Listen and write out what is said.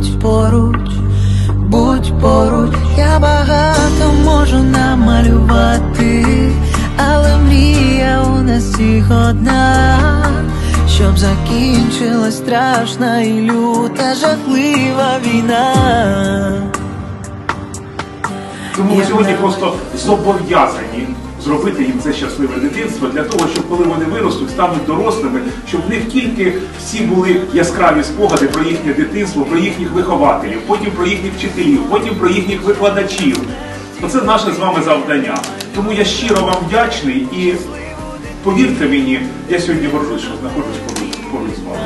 Будь поруч, будь поруч. Я багато можу намалювати, але мрія у нас всіх одна. Щоб закінчилась страшна і люта жахлива війна. Тому ми сьогодні просто зобов'язані зробити їм це щасливе дитинство для того, щоб коли вони виростуть, стануть дорослими, щоб в них тільки всі були яскраві спогади про їхнє дитинство, про їхніх вихователів, потім про їхніх вчителів, потім про їхніх викладачів. Оце наше з вами завдання. Тому я щиро вам вдячний і повірте мені, я сьогодні горжусь, що знаходжусь поруч, з вами.